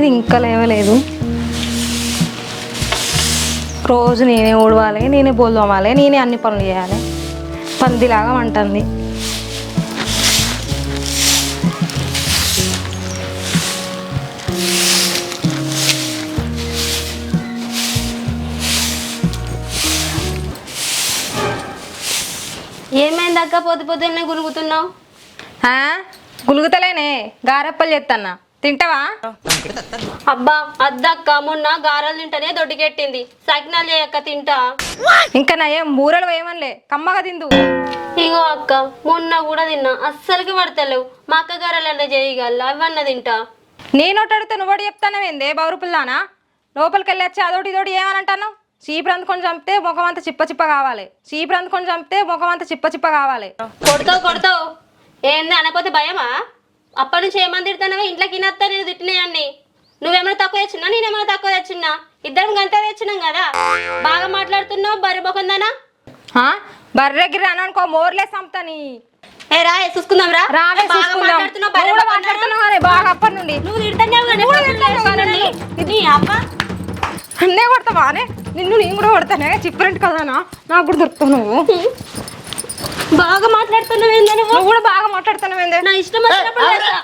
ఇది ఇంకా లేవలేదు. రోజు నేనే ఊడవాలి నేనే బోల్ తోమాలి నేనే అన్ని పనులు చేయాలి. పందిలాగా వంటుంది. ఏమైంది అక్క? పొద్దు పొద్దున్నే గురుగుతున్నావు ఆ? గులుగుతలేనే గారెప్పలు చేస్తాన్నా తింటావా? అబ్బా అద్దక్క మొన్న గారెలు తింటేనే దొడ్డికెట్టింది. సకినాలు చేయక్క తింటా. ఇంకా నా ఏం బూరలు వేయమనిలే కమ్మగా తిందు. ఇగో అక్క మొన్న కూడా తిన్నా అస్సలకి పడతలేవు. మా అక్క గారెలన్నా చేయగల అవన్న తింటా. నేను అడిగితే నువ్వు చెప్తానవేందే బౌరుపుల్లానా లోపలికి వెళ్ళి వచ్చి అదోటి ఇదోటి ఏమనంటాను చీపురు అందుకొని చంపితే ముఖం అంతా చిప్ప చిప్ప కావాలి. చీపురు అందుకొని చంపితే ముఖం అంతా చిప్ప చిప్ప కావాలి. కొడతావు కొడతావు. ఏంది అనకపోతే భయమా? అప్పటి నుంచి ఏమని తిడతానవే? ఇంట్లోకి ఇనత్తా నేను తిట్టినాయన్ని నువ్వేమైనా తక్కువ తెచ్చినా నేనేమైనా తక్కువ తెచ్చినా ఇద్దరం గంట తెచ్చినాం కదా. బాగా మాట్లాడుతున్నావు బరి బొకందానా? హా? బర్రెగిరి అని అనుకో మోర్లే సంపుతాని ఏ రా చూసుకుందాం రా. రావే బాగా చూసుకుందాం. బొకందానా? మాట్లాడుతున్నావు బాగా అప్పటి నుండి. నువ్వు తిడతావు. నీ అబ్బా. అన్నే కొడతావా? నిన్ను నేను కూడా కొడతానే? చిప్పరెంట్ కదానా? నాకు కూడా దొరుకుతావు నువ్వు. బాగా మాట్లాడుతున్నావు నువ్వు నువ్వు కూడా బాగా మాట్లాడుతున్నావు నా ఇష్టం వచ్చినప్పుడు.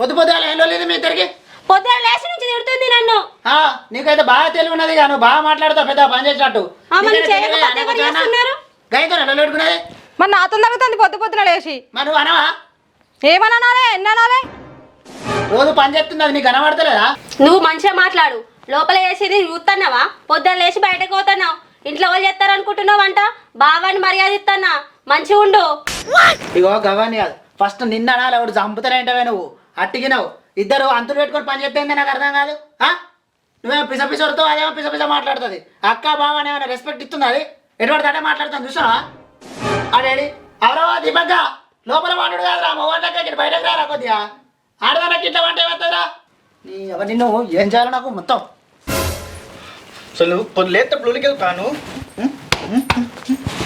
పొద్దు ఏం లేదు మీ ఇద్దరికి? పొద్దున లేచి నుంచి తిడుతుంది నన్ను. ఆ, నీకైతే బాగా తెలివి ఉన్నది ఇక నువ్వు బాగా మాట్లాడతావు పెద్ద పని చేసినట్టు. ఆ, మరి చేయకపోతే ఎవరు చేస్తున్నారు? గైతో నాతో తగ్గుతుంది పొద్దు పొద్దున లేచి. మరి నువ్వు అనవా? ఏమనాలే ఎన్ననాలే? రోజు పని చేస్తుంది అది నీకు కనబడతలేదా? నువ్వు మంచిగా మాట్లాడు. లోపల వేసేది చూస్తున్నావా పొద్దున లేచి బయటకు పోతున్నావు. ఇంట్లో వాళ్ళు చేస్తారు అనుకుంటున్నావు అంట బావాని మర్యాద ఇస్తానా మంచిగా ఉండు. ఇగో గవాని కాదు ఫస్ట్ నిన్న అనాలి ఎవడు చంపుతానేంటవే నువ్వు. అట్టిగినావు. ఇద్దరు అంతులు పెట్టుకొని పని చేస్తే నాకు అర్థం కాదు? నువ్వేమో పిస పిసరుతో అదేమో పిస పిస మాట్లాడుతుంది. అక్క బావ అని ఏమైనా రెస్పెక్ట్ ఇస్తుంది అది? ఎటువంటి అడే మాట్లాడుతాను చూసావా? అడేడి అవరవా దీపక్క లోపల వాడు కాదురా మొగంటకి ఇక్కడ బయటకు రారా కొద్దిగా. ఆడదానికి ఇట్లా వంట ఏమవుతుందిరా నీ ఎవరు నిన్ను ఏం చేయాలి నాకు మొత్తం అసలు నువ్వు పొద్దు కాను?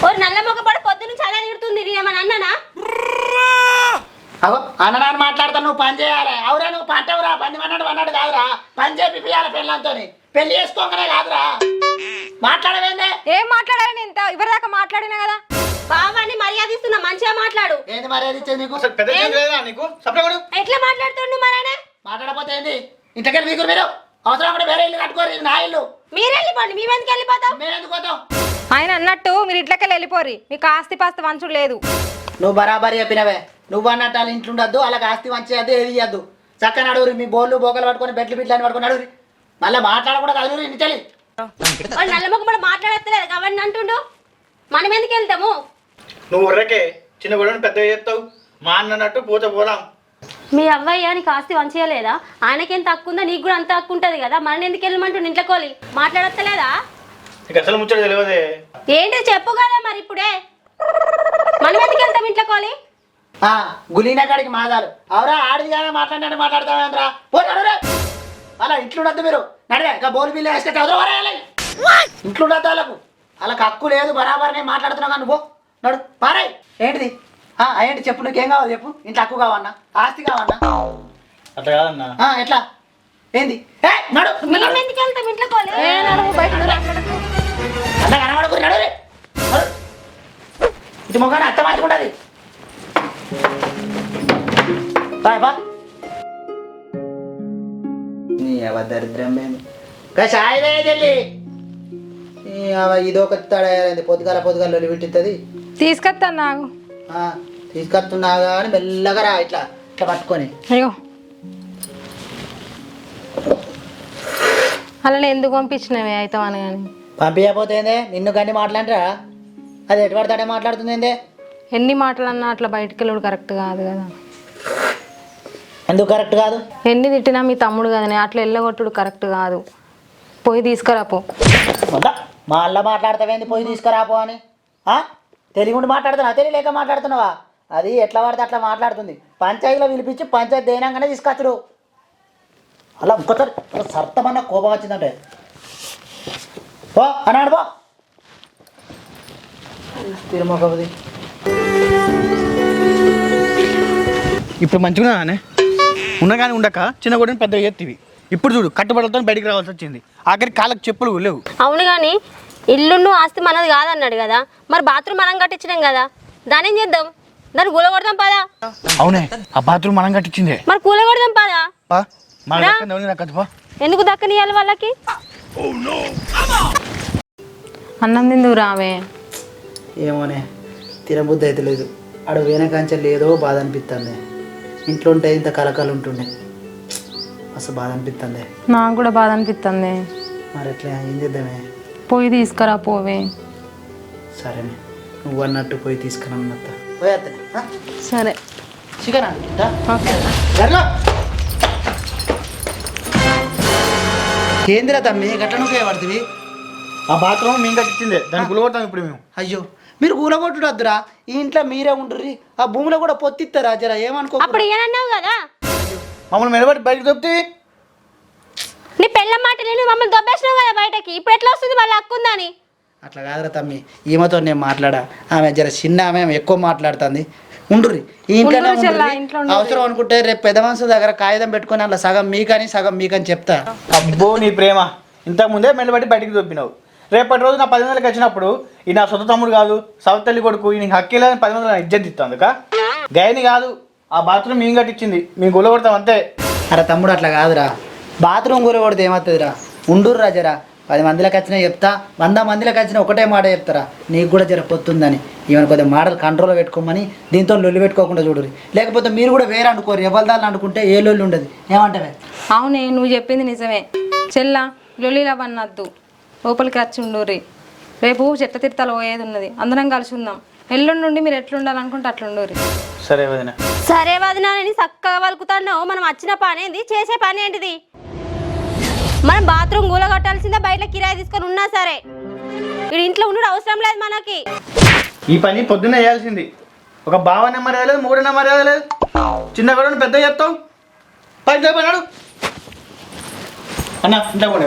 ఓ నల్ల మొక్క పడి పొద్దు నుంచి అలా తిడుతుంది నేనేమని అన్నానా? అగో అన్నడాన్ని మాట్లాడతాను నువ్వు పని చేయాలి. అవురా నువ్వు పంటవురా పని అన్నాడు అన్నాడు కాదురా. పని చేపియాలి పెళ్ళంతో పెళ్ళి చేసుకోగానే కాదురా. మాట్లాడవేందే? ఏం మాట్లాడాలి నేను ఇంత? ఇవరిదాకా మాట్లాడినా కదా? బావాని మర్యాద ఇస్తున్నా మంచిగా మాట్లాడు. ఏంది మర్యాద ఇచ్చేది నీకు? అసలు పెద్ద లేదా నీకు? ఎట్లా మాట్లాడుతుండు మరానే మాట్లాడపోతే ఏంది? ఇంతకీ మీకు మీరు? అవసరం కూడా వేరే ఇల్లు కట్టుకోరు ఇది నా ఇల్లు. మీరు వెళ్ళిపోండి మేము ఎందుకు వెళ్ళిపోతాం. మేము ఎందుకు పోతాం? ఆయన అన్నట్టు మీరు ఇట్లకెళ్ళి వెళ్ళిపోరి మీకు ఆస్తి పాస్తి వంచుడు లేదు. నువ్వు బరాబరి చెప్పినవే. నువ్వు అన్నట్టు వాళ్ళ ఇంట్లో ఉండద్దు అలాగ ఆస్తి మంచియద్దు ఏది ఇయ్యద్దు. చక్కని అడుగురి మీ బోళ్ళు బోకలు పట్టుకొని బెట్లు బిట్లు అని పట్టుకొని అడుగురి మళ్ళీ మాట్లాడకూడదు అడుగురి ఇంటలి వాళ్ళు నల్ల మాట్లాడతలేదు కాబట్టి అంటుండు. మనం ఎందుకు వెళ్తాము? నువ్వు ఉర్రకే చిన్న గొడవని పెద్ద చేస్తావు. మా అన్నట్టు పోతే పోదాం. మీ అవ్వయ్య నీకు ఆస్తి వంచేయలేదా ఆయనకేం తక్కువ ఉందో నీకు కూడా అంత తక్కువ ఉంటుంది కదా? మన ఎందుకు వెళ్ళమంటుండు ఇంట్లో కోలి? మాట్లాడతలేదా నీకు అసలు ముచ్చట తెలియదే. ఏంటి చెప్పు కదా మరి ఇప్పుడే. మనం ఎందుకు వెళ్తాం ఇంట్లో కోలి? గులీన కాడికి మాదాలు. అవరా ఆడిది కానీ మాట్లాడినట్టు మాట్లాడతావేంద్రా పో నడురే అలా ఇంట్లో ఉండద్దు మీరు. నడివే ఇంకా బోల్ బిల్లు వేస్తే చదవరాయాలి ఇంట్లో ఉండద్దు వాళ్ళకు. వాళ్ళకి హక్కు లేదు బరాబర్ నేను మాట్లాడుతున్నావు కానీ నువ్వు నడు పారాయ్. ఏంటిది? ఆ, ఏంటి చెప్పు నీకేం కావాలి చెప్పు. ఇంట్లో హక్కు కావన్నా ఆస్తి కావన్నా అట్లా కాదన్నా. ఆ, ఎట్లా? ఏంది? ఏ, నడు. మేము ఎందుకు వెళ్తాం? ఇంట్లో కోలి అలా కనబడకు నడు రే. నడు. ఇటు మొగానే అత్త మార్చుకుంటుంది. బాయ్ బా నీ అవ దరిద్రం మేము నీ అవ ఇదొక తడైంది పొద్దుగాల పొద్దుగాల తీసుకొస్తాను నాకు తీసుకొస్తున్నా కానీ మెల్లగా రా ఇట్లా ఇట్లా పట్టుకొని. అయ్యో. అలా ఎందుకు పంపించినవే అవుతామని కానీ పంపించకపోతే ఏందే? నిన్ను కానీ మాట్లాడరా? అది ఎటు పడతాడే మాట్లాడుతుంది ఏందే? ఎన్ని మాటలు అన్నా అట్లా బయటికి వెళ్ళడు కరెక్ట్ కాదు కదా. ఎందుకు కరెక్ట్ కాదు? ఎన్ని తిట్టినా మీ తమ్ముడు కదనే అట్లా వెళ్ళగొట్టుడు కరెక్ట్ కాదు. పోయి తీసుకురాపో మా అల్ల మాట్లాడతావేంది? పోయి తీసుకురాపో అని? తెలివి ఉండి మాట్లాడుతున్నావా? తెలియలేక మాట్లాడుతున్నావా? అది ఎట్లా పడితే అట్లా మాట్లాడుతుంది. పంచాయతీలో పిలిపించి పంచాయతీ దేనంగానే తీసుకొచ్చుడు. అలా ఇంకోసారి అలా సర్తమన్న కోపం వచ్చిందంటే. పో అన్నాడు పో. తిరుమకది ఇప్పుడు మంచిగా అనే? ఉన్నా కానీ ఉండక చిన్న గొడవని పెద్ద చేతివి. ఇప్పుడు చూడు కట్టుబడులతో బయటికి రావాల్సి వచ్చింది. ఆఖరి కాళ్ళకి చెప్పులు లేవు. అవును కానీ ఇల్లును ఆస్తి మనది కాదన్నాడు కదా. మరి బాత్రూమ్ మనం కట్టించినాం కదా. దాని ఏం చేద్దాం? దాన్ని కూలగొడదాం పదా. అవునే ఆ బాత్రూమ్ మనం కట్టించిందే. మరి కూలగొడదాం పదా. పా. మన రా. లెక్క ఎవరిని నాకు పా. ఎందుకు దక్కనియాలి వాళ్ళకి? అన్నం తిందువు రావే. ఏమోనే తినబుద్ధి అయితే లేదు. ఆడ వేనకాంచెలు ఏదో బాధ అనిపిస్తుంది ఇంట్లో ఉంటే ఇంత కలకలు ఉంటుండే. అసలు బాధ అనిపిస్తుంది నాకు కూడా బాధ అనిపిస్తుంది మరి ఎట్లా ఏం చేద్దామే? పోయి తీసుకురా పోవే. సరేనే నువ్వు అన్నట్టు పోయి తీసుకురమ్మత్త పోయేత్తనే సరే. Chicken okay. ఏందిరా తమ్మి గట్ల నువ్వే పడుతుంది ఆ బాత్రూమ్ మేము కట్టించిందే. దాన్ని గులగొడతాం ఇప్పుడు మేము. అయ్యో మీరు కూలగొట్టుడు వద్దురా. ఈ ఇంట్లో మీరే ఉండ్రి ఆ భూమిలో కూడా పొత్తిస్తారా జర? ఏమనుకో అప్పుడు ఏనన్నావు కదా? మమ్మల్ని మెడబట్టి బయటకు దొప్పితే నీ పెళ్ళ మాట నేను మమ్మల్ని దొబ్బేసినావు కదా బయటకి? ఇప్పుడు ఎట్లా వస్తుంది వాళ్ళ హక్కుందని? అట్లా కాదురా తమ్మి ఈమెతో నేను మాట్లాడా? ఆమె జర చిన్న ఆమె ఆమె ఎక్కువ మాట్లాడుతుంది. ఇంట్లోనే ఉండుర్రి. ఇంట్లో. అవసరం అనుకుంటే రేపు పెద్ద మనుషుల దగ్గర కాగితం పెట్టుకొని అలా సగం మీకని సగం మీకని చెప్తా. అబ్బో నీ ప్రేమ. ఇంతకు ముందే మెడబట్టి బయటికి దొప్పినావు రేపటి రోజు నా పది వందలకి వచ్చినప్పుడు ఈ నా సొంత తమ్ముడు కాదు సౌత్ తల్లి కొడుకు ఈ నీకు హక్కి లేదని పది వందలు ఇజ్జత్ ఇస్తాను కా గయని కాదు ఆ బాత్రూమ్ మేము కట్టించింది మేము గులగొడతాం అంతే. అరే తమ్ముడు అట్లా కాదురా. బాత్రూమ్ కూర కొడితే ఏమవుతుందిరా? ఉండుర్రా జరా. పది మందిలకు వచ్చినా చెప్తా వంద మందిలకు వచ్చినా ఒకటే మాట చెప్తారా? నీకు కూడా జర పొత్తుందని. ఈవెన కొద్దిగా మాటలు కంట్రోల్లో పెట్టుకోమని దీంతో లొల్లి పెట్టుకోకుండా చూడురి లేకపోతే మీరు కూడా వేరే అనుకోరు ఎవరిదాన్ని అనుకుంటే ఏ లొల్లి ఉండదు. ఏమంటావే? అవునే నువ్వు చెప్పింది నిజమే. చెల్లా లొల్లిలా వన్నద్దు లోపలికి వచ్చి ఉండుర్రి. రేపు చెట్ల తిరుతలు పోయేది ఉన్నది. అందరం కలిసి ఉందాం. ఎల్లుండి నుండి మీరు ఎట్లుండాలనుకుంటే అట్లుండూరి సరే వదిన. సరే వదినాని చక్కగా వలుకుతున్నావు మనం వచ్చిన పని ఏంది చేసే పని ఏంటిది? మనం బాత్రూమ్ గూల కట్టాల్సిందే బయట కిరాయి తీసుకొని ఉన్నా సరే. ఇక్కడ ఇంట్లో ఉండడం అవసరం లేదు మనకి. ఈ పని పొద్దున్న చేయాల్సింది. ఒక బావ నెంబర్ వేయలేదు మూడు నెంబర్ వేయలేదు చిన్న గొడవను పెద్ద చెప్తావు పది చెప్పన్నాడు అన్న ఇంట్లో కూడా